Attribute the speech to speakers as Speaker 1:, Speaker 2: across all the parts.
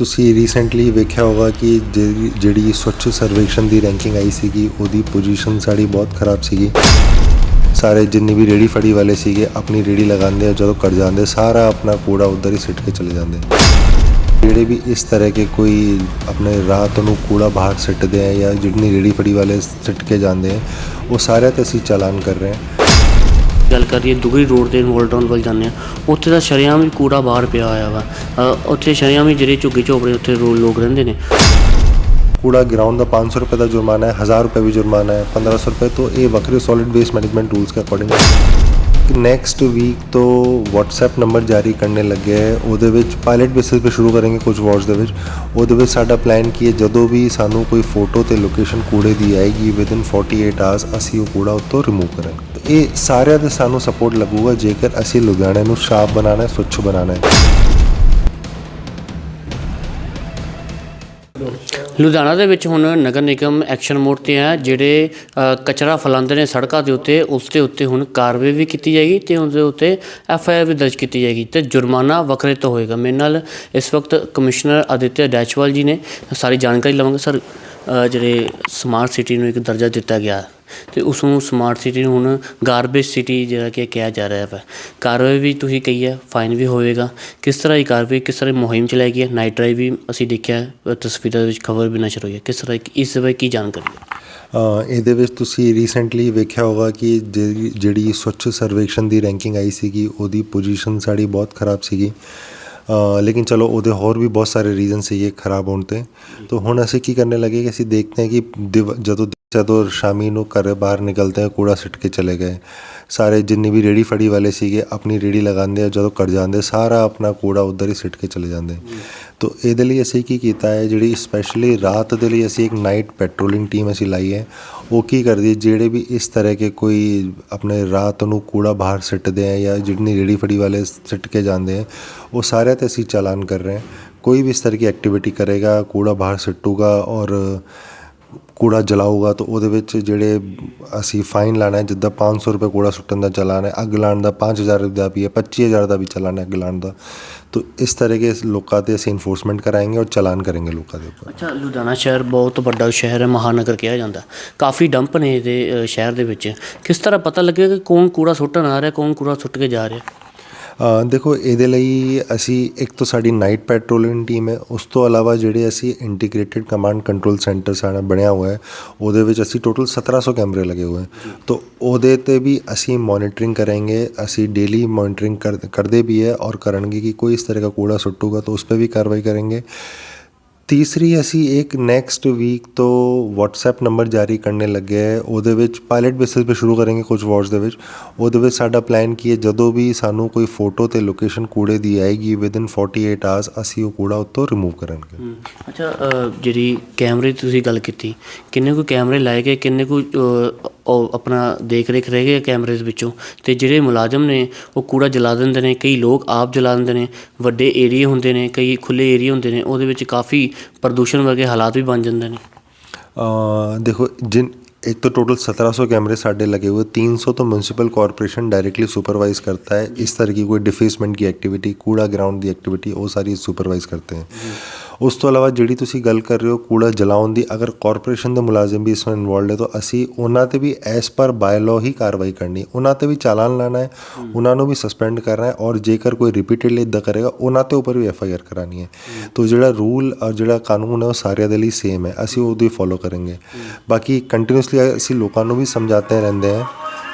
Speaker 1: ਤੁਸੀਂ ਰੀਸੈਂਟਲੀ ਵੇਖਿਆ ਹੋਗਾ ਕਿ ਜਿਹੜੀ- ਜਿਹੜੀ ਸਵੱਛ ਸਰਵੇਖਣ ਦੀ ਰੈਂਕਿੰਗ ਆਈ ਸੀਗੀ, ਉਹਦੀ ਪੋਜੀਸ਼ਨ ਸਾਡੀ ਬਹੁਤ ਖਰਾਬ ਸੀਗੀ। ਸਾਰੇ ਜਿੰਨੇ ਵੀ ਰੇੜੀ ਫੜੀ ਵਾਲੇ ਸੀਗੇ, ਆਪਣੀ ਰੇੜੀ ਲਗਾਉਂਦੇ ਆ, ਜਦੋਂ ਕਰ ਜਾਂਦੇ, ਸਾਰਾ ਆਪਣਾ ਕੂੜਾ ਉਧਰ ਹੀ ਸਿੱਟ ਕੇ ਚਲੇ ਜਾਂਦੇ ਜਿਹੜੇ ਵੀ ਇਸ ਤਰ੍ਹਾਂ ਕੇ ਕੋਈ ਆਪਣੇ ਰਾਤ ਨੂੰ ਕੂੜਾ ਬਾਹਰ ਸਿੱਟਦੇ ਆ ਜਾਂ ਜਿੰਨੀ ਰੇੜੀ ਫੜੀ ਵਾਲੇ ਸਿੱਟ ਕੇ ਜਾਂਦੇ ਆ, ਉਹ ਸਾਰਿਆਂ ਤੇ ਅਸੀਂ ਚਲਾਨ ਕਰ ਰਹੇ ਹਾਂ
Speaker 2: ਕਰੀਏ, ਦੁਗਰੀ ਰੋਡ ਤੇ ਇਨਵੋਲਟਨ ਵੱਲ ਜਾਂਦੇ ਆ ਉੱਥੇ ਦਾ ਸ਼ਰੇਆਮ ਵੀ ਕੂੜਾ ਬਾਹਰ ਪਿਆ ਹੋਇਆ ਵਾ। ਉੱਥੇ ਸ਼ਰੇਆਮ ਵੀ ਜਿਹੜੇ ਝੁੱਗੀ ਝੋਪੜੇ ਉੱਥੇ ਲੋਕ ਰਹਿੰਦੇ ਨੇ।
Speaker 1: ਕੂੜਾ ਗਰਾਊਂਡ ਦਾ 500 ਰੁਪਏ ਦਾ ਜੁਰਮਾਨਾ ਹੈ 1000 ਰੁਪਏ ਵੀ ਜੁਰਮਾਨਾ ਹੈ 1500 ਰੁਪਏ ਤੋਂ ਇਹ ਵੱਖਰੇ ਸੋਲਿਡ ਵੇਸਟ ਮੈਨੇਜਮੈਂਟ ਰੂਲਸ ਦੇ ਅਕੋਰਡਿੰਗ ਨੈਕਸਟ ਵੀਕ ਤੋਂ WhatsApp ਨੰਬਰ ਜਾਰੀ ਕਰਨੇ ਲੱਗੇ ਹੈ। ਉਹਦੇ ਵਿੱਚ ਪਾਇਲਟ ਬੇਸਿਸ ਤੇ ਸ਼ੁਰੂ ਕਰਾਂਗੇ ਕੁਝ ਵਾਰਡਸ ਦੇ ਵਿੱਚ। ਉਹਦੇ ਵਿੱਚ ਸਾਡਾ ਪਲਾਨ ਕੀ ਹੈ? ਜਦੋਂ ਵੀ ਸਾਨੂੰ ਕੋਈ ਫੋਟੋ ਤੇ ਲੋਕੇਸ਼ਨ ਕੂੜੇ ਦੀ ਆਏਗੀ ਵਿਦਿਨ 48 ਆਵਰਸ ਅਸੀਂ ਉਹ ਕੂੜਾ ਉੱਤੋਂ ਰਿਮੂਵ ਕਰਾਂਗੇ। ਇਹ ਸਾਰਿਆਂ ਦੇ ਸਾਨੂੰ ਸਪੋਰਟ ਲੱਗੂਗਾ, ਜੇਕਰ ਅਸੀਂ ਲੁਧਿਆਣੇ ਨੂੰ ਸ਼ਾਪ ਬਣਾਉਣਾ ਹੈ ਸੁੱਚ ਬਣਾਉਣਾ ਹੈ।
Speaker 2: ਲੁਧਿਆਣਾ ਦੇ ਵਿੱਚ ਹੁਣ ਨਗਰ ਨਿਗਮ ਐਕਸ਼ਨ ਮੋਡ ਤੇ ਆ ਜਿਹੜੇ ਕਚਰਾ ਫੈਲਾਉਂਦੇ ਨੇ ਸੜਕਾਂ ਦੇ ਉੱਤੇ, ਉਸ ਦੇ ਉੱਤੇ ਹੁਣ ਕਾਰਵਾਈ ਵੀ ਕੀਤੀ ਜਾਏਗੀ ਤੇ ਉਸ ਦੇ ਉੱਤੇ ਐਫ ਆਈ ਆਰ ਵੀ ਦਰਜ ਕੀਤੀ ਜਾਏਗੀ ਤੇ ਜੁਰਮਾਨਾ ਵੱਖਰੇ ਤੋਂ ਹੋਏਗਾ। ਮੇਰੇ ਨਾਲ ਇਸ ਵਕਤ ਕਮਿਸ਼ਨਰ ਆਦਿਤਿਆ ਡੈਚਵਾਲ ਜੀ ਨੇ, ਸਾਰੀ ਜਾਣਕਾਰੀ ਲਵਾਂਗੇ। ਸਰ ਜਿਹੜੇ ਸਮਾਰਟ ਸਿਟੀ ਨੂੰ ਇੱਕ ਦਰਜਾ ਦਿੱਤਾ ਗਿਆ। ਤੇ ਉਸ ਨੂੰ ਸਮਾਰਟ ਸਿਟੀ ਨੂੰ ਹੁਣ ਗਾਰਬੇਜ ਸਿਟੀ ਜਿਹੜਾ ਕਿ ਕਿਹਾ ਜਾ ਰਿਹਾ ਹੈ ਕਾਰਵਾਈ ਵੀ ਤੁਸੀਂ ਕਹੀ ਹੈ ਫਾਈਨ ਵੀ ਹੋਵੇਗਾ। ਕਿਸ ਤਰ੍ਹਾਂ ਦੀ ਕਾਰਵਾਈ ਕਿਸ ਤਰ੍ਹਾਂ ਮੁਹਿੰਮ ਚਲਾਈ ਗਈ ਹੈ ਨਾਈਟ ਡਰਾਈਵ ਵੀ ਅਸੀਂ ਦੇਖਿਆ ਤਸਵੀਰਾਂ ਦੇ ਵਿੱਚ ਖਬਰ ਵੀ ਨਸ਼ਰ ਹੋਈ ਹੈ ਕਿਸ ਤਰ੍ਹਾਂ ਇਸ ਬਾਰੇ ਕੀ ਜਾਣਕਾਰੀ? ਹੈ
Speaker 1: ਇਹਦੇ ਵਿੱਚ ਤੁਸੀਂ ਰੀਸੈਂਟਲੀ ਵੇਖਿਆ ਹੋਗਾ ਕਿ ਜਿਹੜੀ- ਸਵੱਛ ਸਰਵੇਖਣ ਦੀ ਰੈਂਕਿੰਗ ਆਈ ਸੀਗੀ ਉਹਦੀ ਪੋਜੀਸ਼ਨ ਸਾਡੀ ਬਹੁਤ ਖਰਾਬ ਸੀਗੀ। ਲੇਕਿਨ ਚਲੋ ਉਹਦੇ ਹੋਰ ਵੀ ਬਹੁਤ ਸਾਰੇ ਰੀਜ਼ਨ ਸੀਗੇ ਖਰਾਬ ਹੋਣ ਤੇ। ਤਾਂ ਹੁਣ ਅਸੀਂ ਕੀ ਕਰਨੇ ਲੱਗੇ ਕਿ ਅਸੀਂ ਦੇਖਦੇ ਹਾਂ ਕਿ ਜਦੋਂ ਜਦੋਂ ਸ਼ਾਮੀ ਨੂੰ ਘਰ ਬਾਹਰ ਨਿਕਲਦੇ ਆ ਕੂੜਾ ਸਿੱਟ ਕੇ ਚਲੇ ਗਏ। ਸਾਰੇ ਜਿੰਨੀ ਵੀ ਰੇੜੀ ਫੜੀ ਵਾਲੇ ਸੀਗੇ, ਆਪਣੀ ਰੇੜੀ ਲਗਾਉਂਦੇ ਆ ਜਦੋਂ ਘਰ ਜਾਂਦੇ, ਸਾਰਾ ਆਪਣਾ ਕੂੜਾ ਉਧਰ ਹੀ ਸਿੱਟ ਕੇ ਚਲੇ ਜਾਂਦੇ। ਤੋ ਇਹਦੇ ਲਈ ਅਸੀਂ ਕੀ ਕੀਤਾ ਹੈ, ਜਿਹੜੀ ਸਪੈਸ਼ਲੀ ਰਾਤ ਦੇ ਲਈ ਅਸੀਂ ਇੱਕ ਨਾਈਟ ਪੈਟਰੋਲਿੰਗ ਟੀਮ ਅਸੀਂ ਲਾਈ ਹੈ। ਉਹ ਕੀ ਕਰਦੀ ਹੈ, ਜਿਹੜੇ ਵੀ ਇਸ ਤਰ੍ਹਾਂ ਕੇ ਕੋਈ ਆਪਣੇ ਰਾਤ ਨੂੰ ਕੂੜਾ ਬਾਹਰ ਸਿੱਟਦੇ ਆ ਜਾਂ ਜਿੰਨੀ ਰੇੜੀ ਫੜੀ ਵਾਲੇ ਸਿੱਟ ਕੇ ਜਾਂਦੇ ਆ ਉਹ ਸਾਰਿਆਂ ਤੇ ਅਸੀਂ ਚਾਲਾਨ ਕਰ ਰਹੇ ਹਾਂ। ਕੋਈ ਵੀ ਇਸ ਤਰ੍ਹਾਂ ਦੀ ਐਕਟੀਵਿਟੀ ਕਰੇਗਾ, ਕੂੜਾ ਬਾਹਰ ਸਿੱਟੂਗਾ ਔਰ ਕੂੜਾ ਜਲਾਊਗਾ ਤਾਂ ਉਹਦੇ ਵਿੱਚ ਜਿਹੜੇ ਅਸੀਂ ਫਾਈਨ ਲਾਣਾ ਜਿੱਦਾਂ ਪੰਜ ਸੌ ਰੁਪਏ ਕੂੜਾ ਸੁੱਟਣ ਦਾ ਚਲਾਨ ਹੈ, ਅੱਗ ਲਾਉਣ ਦਾ 5000 ਦਾ ਵੀ ਹੈ 25000 ਦਾ ਵੀ ਚਲਾਨ ਹੈ ਅੱਗ ਲਾਉਣ ਦਾ। ਤਾਂ ਇਸ ਤਰ੍ਹਾਂ ਕੇ ਲੋਕਾਂ ਤੇ ਅਸੀਂ ਇਨਫੋਰਸਮੈਂਟ ਕਰਾएंगे ਔਰ ਚਲਾਨ ਕਰਾਂਗੇ ਲੋਕਾਂ ਦੇ ਉੱਪਰ।
Speaker 2: ਅੱਛਾ, ਲੁਧਿਆਣਾ ਸ਼ਹਿਰ ਬਹੁਤ ਵੱਡਾ ਸ਼ਹਿਰ ਹੈ, ਮਹਾਨਗਰ ਕਿਹਾ ਜਾਂਦਾ। ਕਾਫੀ ਡੰਪ ਨੇ ਇਹਦੇ ਸ਼ਹਿਰ ਦੇ ਵਿੱਚ। ਕਿਸ ਤਰ੍ਹਾਂ ਪਤਾ ਲੱਗੇਗਾ ਕਿ ਕੌਣ ਕੂੜਾ ਸੁੱਟਣ ਆ ਰਿਹਾ, ਕੌਣ ਕੂੜਾ ਸੁੱਟ ਕੇ ਜਾ ਰਿਹਾ?
Speaker 1: ਦੇਖੋ ਇਹਦੇ ਲਈ ਅਸੀਂ ਇੱਕ ਤਾਂ ਸਾਡੀ ਨਾਈਟ ਪੈਟਰੋਲਿੰਗ ਟੀਮ ਹੈ ਉਸ ਤੋਂ ਇਲਾਵਾ ਜਿਹੜੇ ਅਸੀਂ ਇੰਟੀਗ੍ਰੇਟਿਡ ਕਮਾਂਡ ਕੰਟਰੋਲ ਸੈਂਟਰ ਸਾਡਾ ਬਣਿਆ ਹੋਇਆ ਹੈ ਉਹਦੇ ਵਿੱਚ ਅਸੀਂ ਟੋਟਲ 1700 ਕੈਮਰੇ ਲਗੇ ਹੋਏ हैं तो ਉਹਦੇ ਤੇ ਵੀ ਅਸੀਂ ਮੋਨੀਟਰਿੰਗ ਕਰਾਂਗੇ ਅਸੀਂ ਡੇਲੀ ਮੋਨੀਟਰਿੰਗ ਕਰ ਕਰਦੇ भी है और करेंगे कि कोई इस तरह का कूड़ा सुट्टूगा तो उस पर भी कार्रवाई करेंगे ਤੀਸਰੀ ਅਸੀਂ ਇੱਕ ਨੈਕਸਟ ਵੀਕ ਤੋਂ ਵਟਸਐਪ ਨੰਬਰ ਜਾਰੀ ਕਰਨੇ ਲੱਗੇ ਹੈ। ਉਹਦੇ ਵਿੱਚ ਪਾਇਲਟ ਬੇਸਿਸ ਤੇ ਸ਼ੁਰੂ ਕਰਾਂਗੇ ਕੁਝ ਵਾਰਡਸ ਦੇ ਵਿੱਚ। ਉਹਦੇ ਵਿੱਚ ਸਾਡਾ ਪਲਾਨ ਕੀ ਹੈ? ਜਦੋਂ ਵੀ ਸਾਨੂੰ ਕੋਈ ਫੋਟੋ ਤੇ ਲੋਕੇਸ਼ਨ ਕੂੜੇ ਦੀ ਆਏਗੀ ਵਿਦਿਨ 48 ਆਵਰਸ ਅਸੀਂ ਉਹ ਕੂੜਾ ਉੱਤੋਂ ਰਿਮੂਵ ਕਰਾਂਗੇ।
Speaker 2: ਅੱਛਾ ਜਿਹੜੀ ਕੈਮਰੇ ਦੀ ਤੁਸੀਂ ਗੱਲ ਕੀਤੀ, ਕਿੰਨੇ ਕੁ ਕੈਮਰੇ ਲਾਏ ਗਏ? ਕਿੰਨੇ ਕੁ ਉਹ ਆਪਣਾ ਦੇਖ ਰੇਖ ਰਹਿ ਗਏ ਕੈਮਰੇ ਦੇ ਵਿੱਚੋਂ ਤੇ ਜਿਹੜੇ ਮੁਲਾਜ਼ਮ ਨੇ ਉਹ ਕੂੜਾ ਜਲਾ ਦਿੰਦੇ ਨੇ ਕਈ ਲੋਕ ਆਪ ਜਲਾ ਦਿੰਦੇ ਨੇ ਵੱਡੇ ਏਰੀਆ ਹੁੰਦੇ ਨੇ ਕਈ ਖੁੱਲੇ ਏਰੀਆ ਹੁੰਦੇ ਨੇ ਉਹਦੇ ਵਿੱਚ ਕਾਫੀ ਪ੍ਰਦੂਸ਼ਣ ਵਰਗੇ ਹਾਲਾਤ ਵੀ ਬਣ ਜਾਂਦੇ ਨੇ
Speaker 1: ਅ, ਦੇਖੋ ਜਿਨ एक तो टोटल 1700 कैमरे साढ़े लगे हुए 300 तो म्यूनसिपल कॉरपोरेशन डायरेक्टली सुपरवाइज करता है इस तरह की कोई डिफेसमेंट की एक्टिविटी कूड़ा ग्राउंड ਦੀ ਐਕਟੀਵਿਟੀ ਉਹ ਸਾਰੀ ਸੁਪਰਵਾਈਜ਼ ਕਰਦੇ ਹੈ ਉਸ ਤੋਂ ਇਲਾਵਾ ਜਿਹੜੀ ਤੁਸੀਂ ਗੱਲ ਕਰ ਰਹੇ ਹੋ ਕੂੜਾ ਜਲਾਉਣ ਦੀ ਅਗਰ ਕਾਰਪੋਰੇਸ਼ਨ ਦੇ ਮੁਲਾਜ਼ਮ ਵੀ ਇਸ ਵਿੱਚ ਇਨਵੋਲਡ ਹੈ ਤਾਂ ਅਸੀਂ ਉਹਨਾਂ ਤੇ ਵੀ ਐਸ ਪਰ ਬਾਇਲੋ ਹੀ ਕਾਰਵਾਈ ਕਰਨੀ ਉਹਨਾਂ ਤੇ ਵੀ ਚਾਲਾਨ ਲਾਣਾ ਹੈ ਉਹਨਾਂ ਨੂੰ ਵੀ ਸਸਪੈਂਡ ਕਰਨਾ ਹੈ ਔਰ ਜੇਕਰ ਕੋਈ ਰਿਪੀਟਡਲੀ ਇਦਾਂ ਕਰੇਗਾ ਉਹਨਾਂ ਤੇ ਉੱਪਰ ਵੀ ਐਫ ਆਈ ਆਰ ਕਰਾਣੀ ਹੈ। ਤਾਂ ਜਿਹੜਾ ਰੂਲ ਔਰ ਜਿਹੜਾ ਕਾਨੂੰਨ ਹੈ ਉਹ ਸਾਰਿਆਂ ਦੇ ਲਈ ਸੇਮ ਹੈ। ਅਸੀਂ ਉਹਦੀ ਫੋਲੋ ਕਰਾਂਗੇ। ਬਾਕੀ ਕੰਟੀਨਿਊਸਲੀ ਅਸੀਂ ਲੋਕਾਂ ਨੂੰ ਵੀ ਸਮਝਾਤੇ ਰਹਿੰਦੇ ਹਾਂ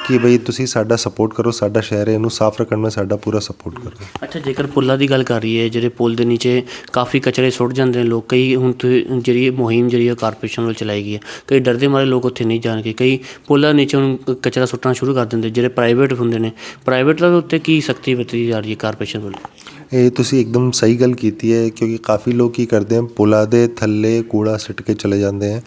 Speaker 1: ਕਿ ਬਈ ਤੁਸੀਂ ਸਾਡਾ ਸਪੋਰਟ ਕਰੋ, ਸਾਡਾ ਸ਼ਹਿਰ ਹੈ, ਇਹਨੂੰ ਸਾਫ਼ ਰੱਖਣ ਵਿੱਚ ਸਾਡਾ ਪੂਰਾ ਸਪੋਰਟ ਕਰੋ।
Speaker 2: ਅੱਛਾ, ਜੇਕਰ ਪੁੱਲਾਂ ਦੀ ਗੱਲ ਕਰ ਰਹੀ ਹੈ ਜਿਹੜੇ ਪੁੱਲ ਦੇ ਨੀਚੇ ਕਾਫੀ ਕਚਰੇ ਸੁੱਟ ਜਾਂਦੇ ਨੇ ਲੋਕ, ਕਈ ਹੁਣ ਤੁਸੀਂ ਜਿਹੜੀ ਮੁਹਿੰਮ ਜਿਹੜੀ ਹੈ ਕਾਰਪੋਰੇਸ਼ਨ ਵੱਲ ਚਲਾਈ ਗਈ ਹੈ, ਕਈ ਡਰਦੇ ਮਾਰੇ ਲੋਕ ਉੱਥੇ ਨਹੀਂ ਜਾਣਗੇ, ਕਈ ਪੁੱਲਾਂ ਨੀਚੇ ਹੁਣ ਕਚਰਾ ਸੁੱਟਣਾ ਸ਼ੁਰੂ ਕਰ ਦਿੰਦੇ, ਜਿਹੜੇ ਪ੍ਰਾਈਵੇਟ ਹੁੰਦੇ ਨੇ ਪ੍ਰਾਈਵੇਟ ਦੇ ਉੱਤੇ ਕੀ ਸਖਤੀ ਵਰਤੀ ਜਾ ਰਹੀ ਹੈ ਕਾਰਪੋਰੇਸ਼ਨ ਵੱਲੋਂ?
Speaker 1: ਇਹ ਤੁਸੀਂ ਇੱਕਦਮ ਸਹੀ ਗੱਲ ਕੀਤੀ ਹੈ, ਕਿਉਂਕਿ ਕਾਫੀ ਲੋਕ ਕੀ ਕਰਦੇ ਹਨ ਪੁਲਾ ਦੇ ਥੱਲੇ ਕੂੜਾ ਸਿੱਟ ਕੇ ਚਲੇ ਜਾਂਦੇ ਹਨ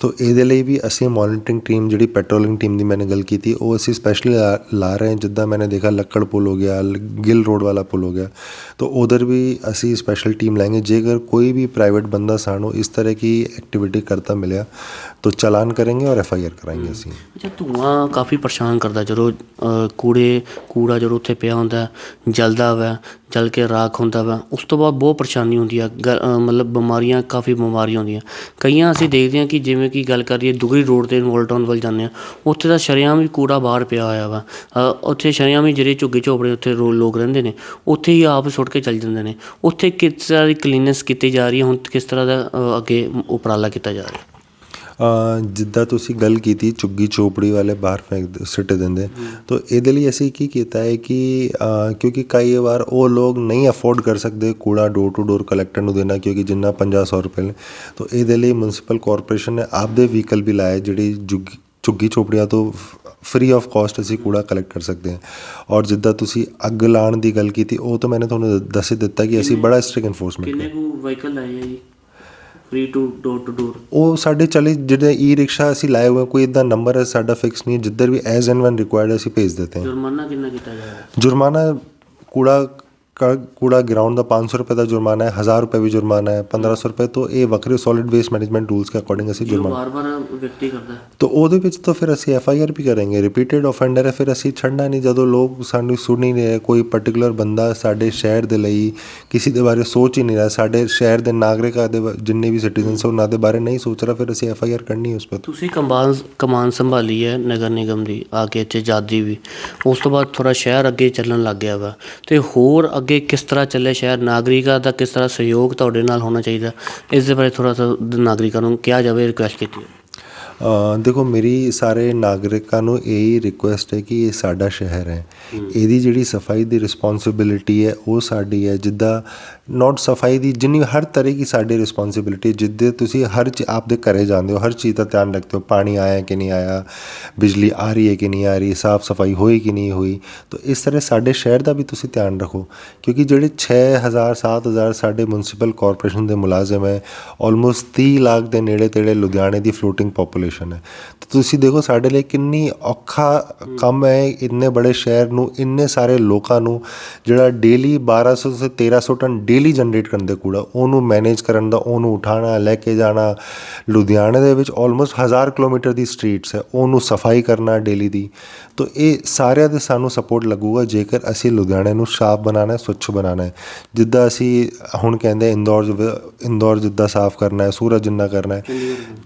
Speaker 1: ਤਾਂ ਇਹਦੇ ਲਈ ਵੀ ਅਸੀਂ ਮੋਨੀਟਰਿੰਗ ਟੀਮ ਜਿਹੜੀ ਪੈਟਰੋਲਿੰਗ ਟੀਮ ਦੀ ਮੈਨੇ ਗੱਲ ਕੀਤੀ, ਉਹ ਅਸੀਂ ਸਪੈਸ਼ਲ ਲਾ ਰਹੇ ਹਾਂ, ਜਿੱਦਾਂ ਮੈਨੇ ਦੇਖਿਆ ਲੱਕੜ ਪੁਲ ਹੋ ਗਿਆ ਗਿੱਲ ਰੋਡ ਵਾਲਾ ਪੁਲ ਹੋ ਗਿਆ। ਤਾਂ ਉਧਰ ਵੀ ਅਸੀਂ ਸਪੈਸ਼ਲ ਟੀਮ ਲਾएंगे ਜੇਕਰ ਕੋਈ ਵੀ ਪ੍ਰਾਈਵੇਟ ਬੰਦਾ ਸਾਨੂੰ ਇਸ ਤਰ੍ਹਾਂ ਕੀ ਐਕਟੀਵਿਟੀ ਕਰਤਾ ਮਿਲਿਆ ਤੋ ਚਲਾਨ ਕਰਾਂਗੇ ਔਰ ਐਫ ਆਈ ਆਰ ਕਰਾਂਗੇ ਅਸੀਂ
Speaker 2: ਅੱਛਾ ਧੂਆਂ ਕਾਫੀ ਪਰੇਸ਼ਾਨ ਕਰਦਾ ਜਦੋਂ ਕੂੜੇ ਕੂੜਾ ਜਦੋਂ ਉੱਥੇ ਪਿਆ ਹੁੰਦਾ ਜਲਦਾ ਵਾ ਜਲ ਕੇ ਰਾਖ ਹੁੰਦਾ ਵਾ ਉਸ ਤੋਂ ਬਾਅਦ ਬਹੁਤ ਪਰੇਸ਼ਾਨੀ ਹੁੰਦੀ ਆ ਮਤਲਬ ਬਿਮਾਰੀਆਂ ਕਾਫੀ ਬਿਮਾਰੀਆਂ ਹੁੰਦੀਆਂ ਕਈਆਂ ਅਸੀਂ ਦੇਖਦੇ ਹਾਂ ਕਿ ਜਿਵੇਂ ਕਿ ਗੱਲ ਕਰੀਏ ਦੁਗਰੀ ਰੋਡ ਤੇ ਮੋਲਟਾਊਨ ਵੱਲ ਜਾਂਦੇ ਆ ਉੱਥੇ ਦਾ ਸ਼ਰਿਆਮ ਵੀ ਕੂੜਾ ਬਾਹਰ ਪਿਆ ਹੋਇਆ ਵਾ ਉੱਥੇ ਸ਼ਰਿਆਮ ਵੀ ਜਿਹੜੇ ਝੁੱਗੇ ਝੋਪੜੇ ਉੱਥੇ ਰੋ ਲੋਕ ਰਹਿੰਦੇ ਨੇ ਉੱਥੇ ਹੀ ਆਪ ਸੁੱਟ ਕੇ ਚੱਲ ਜਾਂਦੇ ਨੇ ਉੱਥੇ ਕਿਸ ਤਰ੍ਹਾਂ ਦੀ ਕਲੀਨੈਂਸ ਕੀਤੀ ਜਾ ਰਹੀ ਹੈ ਹੁਣ ਕਿਸ ਤਰ੍ਹਾਂ ਦਾ ਅੱਗੇ ਉਪਰਾਲਾ ਕੀਤਾ ਜਾ ਰਿਹਾ
Speaker 1: ਜਿੱਦਾਂ ਤੁਸੀਂ ਗੱਲ ਕੀਤੀ ਝੁੱਗੀ ਚੋਪੜੀ ਵਾਲੇ ਬਾਹਰ ਫੈਂਕ ਸੁੱਟ ਦਿੰਦੇ। ਤਾਂ ਇਹਦੇ ਲਈ ਅਸੀਂ ਕੀ ਕੀਤਾ ਹੈ ਕਿ ਕਿਉਂਕਿ ਕਈ ਵਾਰ ਉਹ ਲੋਕ ਨਹੀਂ ਅਫੋਰਡ ਕਰ ਸਕਦੇ ਕੂੜਾ ਡੋਰ ਟੂ ਡੋਰ ਕਲੈਕਟਰ ਨੂੰ ਦੇਣਾ ਕਿਉਂਕਿ ਜਿੰਨਾ 50 ਰੁਪਏ ਨੇ। ਤਾਂ ਇਹਦੇ ਲਈ ਮਿਊਨਿਸਪਲ ਕਾਰਪੋਰੇਸ਼ਨ ਨੇ ਆਪਦੇ ਵਹੀਕਲ ਵੀ ਲਾਏ ਜਿਹੜੀ ਝੁੱਗੀ ਝੋਪੜੀਆਂ ਤੋਂ ਫ੍ਰੀ ਆਫ ਕਾਸਟ ਅਸੀਂ ਕੂੜਾ ਕਲੈਕਟ ਕਰ ਸਕਦੇ ਹਾਂ। ਔਰ ਜਿੱਦਾਂ ਤੁਸੀਂ ਅੱਗ ਲਾਉਣ ਦੀ ਗੱਲ ਕੀਤੀ ਉਹ ਤਾਂ ਮੈंने ਤੁਹਾਨੂੰ ਦੱਸ ਹੀ ਦਿੱਤਾ ਕਿ ਅਸੀਂ ਬੜਾ ਸਟ੍ਰਿਕ ਐਨਫੋਰਸਮੈਂਟ
Speaker 2: ਕਿੰਨੇ ਕੁ ਵਾਹੀਕਲ ਆਏ ਆ ਜੀ? Free to door to door
Speaker 1: ਉਹ ਸਾਡੇ ਚਲੇ ਜਿਹੜੇ ਈ ਰਿਕਸ਼ਾ ਅਸੀਂ ਲਾਏ ਹੋਏ ਕੋਈ ਇਦਾਂ ਨੰਬਰ ਹੈ ਸਾਡਾ ਫਿਕਸ ਨਹੀਂ ਜਿੱਧਰ ਵੀ ਐਜ਼ ਐਂਡ ਵਨ ਰਿਕੁਆਇਰਡ ਅਸੀਂ ਭੇਜ ਦਿੰਦੇ ਹਾਂ
Speaker 2: ਜੁਰਮਾਨਾ ਕਿੰਨਾ ਕੀਤਾ ਜਾ ਰਿਹਾ?
Speaker 1: ਜੁਰਮਾਨਾ ਕੂੜਾ ਕ- ਕੂੜਾ ਗਰਾਊਂਡ ਦਾ 500 ਰੁਪਏ ਦਾ ਜੁਰਮਾਨਾ ਹੈ 1000 ਰੁਪਏ ਵੀ ਜੁਰਮਾਨਾ ਹੈ 1500 ਰੁਪਏ ਤੋਂ ਇਹ ਵੱਖਰੇ ਸੋਲਿਡ ਵੇਸਟ ਮੈਨੇਜਮੈਂਟ ਰੂਲਸ ਕੇ ਅਕੋਰਡਿੰਗ ਅਸੀਂ ਜੁਰਮਾਨਾ
Speaker 2: ਬਾਰ-ਬਾਰ ਵਿਅਕਤੀ ਕਰਦਾ ਹੈ।
Speaker 1: ਤਾਂ ਉਹਦੇ ਵਿੱਚ ਤਾਂ ਫਿਰ ਅਸੀਂ ਐਫ ਆਈ ਆਰ ਵੀ ਕਰਾਂਗੇ ਰਿਪੀਟਡ ਆਫੈਂਡਰ ਹੈ ਫਿਰ ਅਸੀਂ ਛੱਡਣਾ ਨਹੀਂ। ਜਦੋਂ ਲੋਕ ਸਾਨੂੰ ਸੁਣ ਨਹੀਂ ਰਹੇ ਕੋਈ ਪਾਰਟਿਕੂਲਰ ਬੰਦਾ ਸਾਡੇ ਸ਼ਹਿਰ ਦੇ ਲਈ ਕਿਸੇ ਦੇ ਬਾਰੇ ਸੋਚ ਹੀ ਨਹੀਂ ਰਿਹਾ ਸਾਡੇ ਸ਼ਹਿਰ ਦੇ ਨਾਗਰਿਕਾਂ ਦੇ ਬ- ਜਿੰਨੇ ਵੀ ਸਿਟੀਜ਼ਨਸ ਉਹਨਾਂ ਦੇ ਬਾਰੇ ਨਹੀਂ ਸੋਚ ਰਿਹਾ ਫਿਰ ਅਸੀਂ ਐਫ ਆਈ ਆਰ ਕਰਨੀ ਹੈ ਉਸ ਪਰ
Speaker 2: ਤੁਸੀਂ ਕਮਾਨ ਕਮਾਨ ਸੰਭਾਲੀ ਹੈ ਨਗਰ ਨਿਗਮ ਦੀ ਆ ਕੇ ਇੱਥੇ ਜਾਦੀ ਵੀ। ਉਸ ਤੋਂ ਬਾਅਦ ਥੋੜਾ ਸ਼ਹਿਰ ਅੱਗੇ ਚੱਲਣ ਲੱਗ ਗਿਆ ਵਾ ਤੇ ਹੋਰ ਅੱਗੇ ਅੱਗੇ ਕਿਸ ਤਰ੍ਹਾਂ ਚੱਲੇ ਸ਼ਹਿਰ ਨਾਗਰਿਕਾਂ ਦਾ ਕਿਸ ਤਰ੍ਹਾਂ ਸਹਿਯੋਗ ਤੁਹਾਡੇ ਨਾਲ ਹੋਣਾ ਚਾਹੀਦਾ, ਇਸ ਦੇ ਬਾਰੇ ਥੋੜ੍ਹਾ ਸਾ ਨਾਗਰਿਕਾਂ ਨੂੰ ਕਿਹਾ ਜਾਵੇ ਰਿਕੁਐਸਟ ਕੀਤੀ
Speaker 1: ਦੇਖੋ ਮੇਰੀ ਸਾਰੇ ਨਾਗਰਿਕਾਂ ਨੂੰ ਇਹੀ ਰਿਕੁਐਸਟ ਹੈ ਕਿ ਇਹ ਸਾਡਾ ਸ਼ਹਿਰ ਹੈ। ਇਹਦੀ ਜਿਹੜੀ ਸਫ਼ਾਈ ਦੀ ਰਿਸਪੌਂਸਿਬਿਲਿਟੀ ਹੈ ਉਹ ਸਾਡੀ ਹੈ। ਜਿੱਦਾਂ ਨਾਟ ਸਫ਼ਾਈ ਦੀ ਜਿੰਨੀ ਹਰ ਤਰ੍ਹਾਂ ਦੀ ਸਾਡੀ ਰਿਸਪੌਂਸਿਬਿਲਿਟੀ ਜਿੱਦੇ ਤੁਸੀਂ ਹਰ ਚ ਆਪਦੇ ਘਰੇ ਜਾਂਦੇ ਹੋ ਹਰ ਚੀਜ਼ ਦਾ ਧਿਆਨ ਰੱਖਦੇ ਹੋ ਪਾਣੀ ਆਇਆ ਕਿ ਨਹੀਂ ਆਇਆ ਬਿਜਲੀ ਆ ਰਹੀ ਹੈ ਕਿ ਨਹੀਂ ਆ ਰਹੀ ਸਾਫ਼ ਸਫ਼ਾਈ ਹੋਈ ਕਿ ਨਹੀਂ ਹੋਈ ਤਾਂ ਇਸ ਤਰ੍ਹਾਂ ਸਾਡੇ ਸ਼ਹਿਰ ਦਾ ਵੀ ਤੁਸੀਂ ਧਿਆਨ ਰੱਖੋ। ਕਿਉਂਕਿ ਜਿਹੜੇ 6000 7000 ਸਾਡੇ ਮਿਊਨਿਸਪਲ ਕਾਰਪੋਰੇਸ਼ਨ ਦੇ ਮੁਲਾਜ਼ਮ ਹੈ ਆਲਮੋਸਟ 30 ਲੱਖ ਦੇ ਨੇੜੇ ਤੇੜੇ ਲੁਧਿਆਣੇ ਦੀ ਫਲੋਟਿੰਗ ਪੋਪੂਲੇਸ਼ਨ ਹੈ। ਤਾਂ ਤੁਸੀਂ ਦੇਖੋ ਸਾਡੇ ਲਈ ਕਿੰਨੀ ਔਖਾ ਕੰਮ ਹੈ ਇੰਨੇ ਬੜੇ ਸ਼ਹਿਰ ਨੂੰ ਇੰਨੇ ਸਾਰੇ ਲੋਕਾਂ ਨੂੰ ਜਿਹੜਾ ਡੇਲੀ 1200 ਸੇ 1300 ਟਨ ਡੇਲੀ ਜਨਰੇਟ ਕਰਨ ਦੇ ਕੂੜਾ ਉਹਨੂੰ ਮੈਨੇਜ ਕਰਨ ਦਾ ਉਹਨੂੰ ਉਠਾਉਣਾ ਲੈ ਕੇ ਜਾਣਾ। ਲੁਧਿਆਣੇ ਦੇ ਵਿੱਚ ਆਲਮੋਸਟ 1000 ਕਿਲੋਮੀਟਰ ਦੀ ਸਟਰੀਟਸ ਹੈ ਉਹਨੂੰ ਸਫ਼ਾਈ ਕਰਨਾ ਡੇਲੀ ਦੀ। ਤਾਂ ਇਹ ਸਾਰਿਆਂ ਦੇ ਸਾਨੂੰ ਸਪੋਰਟ ਲੱਗੂਗਾ ਜੇਕਰ ਅਸੀਂ ਲੁਧਿਆਣੇ ਨੂੰ ਸਾਫ਼ ਬਣਾਉਣਾ ਹੈ ਸਵੱਛ ਬਣਾਉਣਾ ਹੈ। ਜਿੱਦਾਂ ਅਸੀਂ ਹੁਣ ਕਹਿੰਦੇ ਇੰਦੌਰ ਇੰਦੌਰ ਜਿੱਦਾਂ ਸਾਫ਼ ਕਰਨਾ ਹੈ ਸੂਰਤ ਜਿੰਨਾ ਕਰਨਾ ਹੈ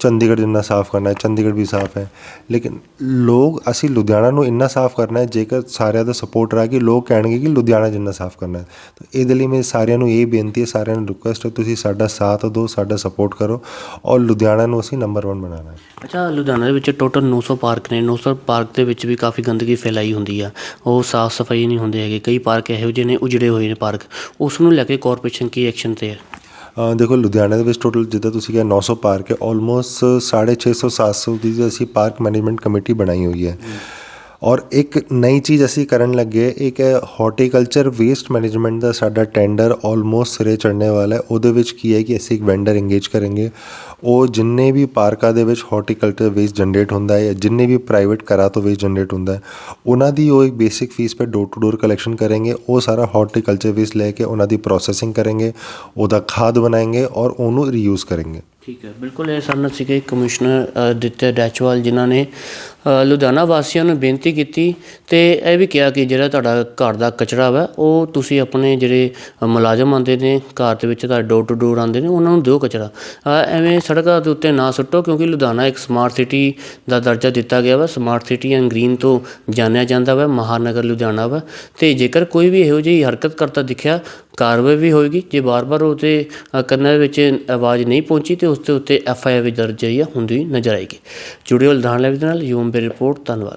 Speaker 1: ਚੰਡੀਗੜ੍ਹ ਜਿੰਨਾ। ਸਾਫ਼ ਕਰਨਾ ਹੈ, ਚੰਡੀਗੜ੍ਹ ਵੀ ਸਾਫ਼ ਹੈ। ਲੇਕਿਨ ਲੋਕ, ਅਸੀਂ ਲੁਧਿਆਣਾ ਨੂੰ ਇੰਨਾ ਸਾਫ਼ ਕਰਨਾ ਹੈ, ਜੇਕਰ ਸਾਰਿਆਂ ਦਾ ਸਪੋਰਟ ਰਹਾ ਕਿ ਲੋਕ ਕਹਿਣਗੇ ਕਿ ਲੁਧਿਆਣਾ ਜਿੰਨਾ ਸਾਫ਼ ਕਰਨਾ ਹੈ। ਤਾਂ ਇਹਦੇ ਲਈ ਮੈਂ ਸਾਰਿਆਂ ਨੂੰ ਇਹ ਬੇਨਤੀ ਹੈ, ਸਾਰਿਆਂ ਨੂੰ ਰਿਕੁਐਸਟ ਹੈ, ਤੁਸੀਂ ਸਾਡਾ ਸਾਥ ਦਿਓ, ਸਾਡਾ ਸਪੋਰਟ ਕਰੋ ਔਰ ਲੁਧਿਆਣਾ ਨੂੰ ਅਸੀਂ ਨੰਬਰ 1 ਬਣਾਉਣਾ ਹੈ।
Speaker 2: ਅੱਛਾ, ਲੁਧਿਆਣਾ ਦੇ ਵਿੱਚ ਟੋਟਲ 900 ਪਾਰਕ ਨੇ। 900 ਪਾਰਕ ਦੇ ਵਿੱਚ ਵੀ ਕਾਫੀ ਗੰਦਗੀ ਫੈਲਾਈ ਹੁੰਦੀ ਆ। ਉਹ ਸਾਫ਼ ਸਫ਼ਾਈ ਨਹੀਂ ਹੁੰਦੇ ਹੈਗੇ। ਕਈ ਪਾਰਕ ਇਹੋ ਜਿਹੇ ਨੇ, ਉਜੜੇ ਹੋਏ ਨੇ ਪਾਰਕ। ਉਸ ਨੂੰ ਲੈ ਕੇ ਕਾਰਪੋਰੇਸ਼ਨ ਕੀ ਐਕਸ਼ਨ ਤੇ ਹੈ?
Speaker 1: ਦੇਖੋ ਲੁਧਿਆਣਾ ਦੇ ਵਿੱਚ ਟੋਟਲ ਜਿੱਦਾਂ ਤੁਸੀਂ ਕਿਹਾ 900 ਪਾਰਕ ਹੈ ਆਲਮੋਸਟ 650 700 ਦੀ ਅਸੀਂ ਪਾਰਕ ਮੈਨੇਜਮੈਂਟ ਕਮੇਟੀ ਬਣਾਈ ਹੋਈ ਹੈ। ਔਰ ਇੱਕ ਨਈ ਚੀਜ਼ ਅਸੀਂ ਕਰਨ ਲੱਗੇ, ਇੱਕ ਹਾਰਟੀਕਲਚਰ ਵੇਸਟ ਮੈਨੇਜਮੈਂਟ ਦਾ ਸਾਡਾ ਟੈਂਡਰ ਆਲਮੋਸਟ ਸਿਰੇ ਚੜਨੇ ਵਾਲਾ ਹੈ। ਉਹਦੇ ਵਿੱਚ ਕੀ ਹੈ ਕਿ ਅਸੀਂ ਇੱਕ ਵੈਂਡਰ ਇੰਗੇਜ ਕਰਾਂਗੇ। ਉਹ ਜਿੰਨੇ ਵੀ ਪਾਰਕਾਂ ਦੇ ਵਿੱਚ ਹਾਰਟੀਕਲਚਰ ਵੇਸਟ ਜਨਰੇਟ ਹੁੰਦਾ ਹੈ ਜਿੰਨੇ ਵੀ ਪ੍ਰਾਈਵੇਟ ਘਰਾਂ ਤੋਂ ਵੇਸਟ ਜਨਰੇਟ ਹੁੰਦਾ ਹੈ, ਉਹਨਾਂ ਦੀ ਉਹ ਇੱਕ ਬੇਸਿਕ ਫੀਸ 'ਤੇ ਡੋਰ ਟੂ ਡੋਰ ਕਲੈਕਸ਼ਨ ਕਰਾਂਗੇ। ਉਹ ਸਾਰਾ ਹਾਰਟੀਕਲਚਰ ਵੇਸਟ ਲੈ ਕੇ ਉਹਨਾਂ ਦੀ ਪ੍ਰੋਸੈਸਿੰਗ ਕਰਾਂਗੇ, ਉਹਦਾ ਖਾਦ ਬਣਾਏਗੇ ਔਰ ਉਹਨੂੰ ਰੀਯੂਜ਼ ਕਰਾਂਗੇ।
Speaker 2: ਠੀਕ ਹੈ, ਬਿਲਕੁਲ ਇਹ ਸਾਨੂੰ ਸੀਗੇ ਕਮਿਸ਼ਨਰ ਦਿੱਤੇ ਡੈਚਵਾਲ ਜਿਨ੍ਹਾਂ ਨੇ ਲੁਧਿਆਣਾ ਵਾਸੀਆਂ ਨੂੰ ਬੇਨਤੀ ਕੀਤੀ ਤੇ ਇਹ ਵੀ ਕਿਹਾ ਕਿ ਜਿਹੜਾ ਤੁਹਾਡਾ ਘਰ ਦਾ ਕਚਰਾ ਵਾ, ਉਹ ਤੁਸੀਂ ਆਪਣੇ ਜਿਹੜੇ ਮੁਲਾਜ਼ਮ ਆਉਂਦੇ ਨੇ, ਘਰ ਦੇ ਵਿੱਚ ਤੁਹਾਡੇ ਡੋਰ ਟੂ ਡੋਰ ਆਉਂਦੇ ਨੇ, ਉਹਨਾਂ ਨੂੰ ਦਿਓ ਕਚਰਾ। ਐਵੇਂ ਸੜਕਾਂ ਦੇ ਉੱਤੇ ਨਾ ਸੁੱਟੋ ਕਿਉਂਕਿ ਲੁਧਿਆਣਾ ਇੱਕ ਸਮਾਰਟ ਸਿਟੀ ਦਾ ਦਰਜਾ ਦਿੱਤਾ ਗਿਆ ਵਾ। ਸਮਾਰਟ ਸਿਟੀ ਐਂਡ ਗ੍ਰੀਨ ਤੋਂ ਜਾਣਿਆ ਜਾਂਦਾ ਵਾ, ਮਹਾਨਗਰ ਲੁਧਿਆਣਾ ਵਾ। ਤੇ ਜੇਕਰ ਕੋਈ ਵੀ ਇਹੋ ਜਿਹੀ ਹਰਕਤ ਕਰਤਾ ਦਿਖਿਆ, ਕਾਰਵਾਈ ਵੀ ਹੋਏਗੀ। ਜੇ ਬਾਰ-ਬਾਰ ਉਹਦੇ ਕੰਨਾਂ ਦੇ ਵਿੱਚ ਆਵਾਜ਼ ਨਹੀਂ ਪਹੁੰਚੀ ਤੇ ਉਸ ਦੇ ਉੱਤੇ ਐਫ ਆਈ ਆਰ ਵੀ ਦਰਜ ਜਿਹੜੀ ਆ, ਹੁੰਦੀ ਨਜ਼ਰ ਆਏਗੀ। ਜੁੜਿਓ ਲੁਧਿਆਣਾ ਲਾਈਵ ਦੇ ਨਾਲ, ਯੂਮ ਬੇ ਰਿਪੋਰਟ ਧੰਨਵਾਦ।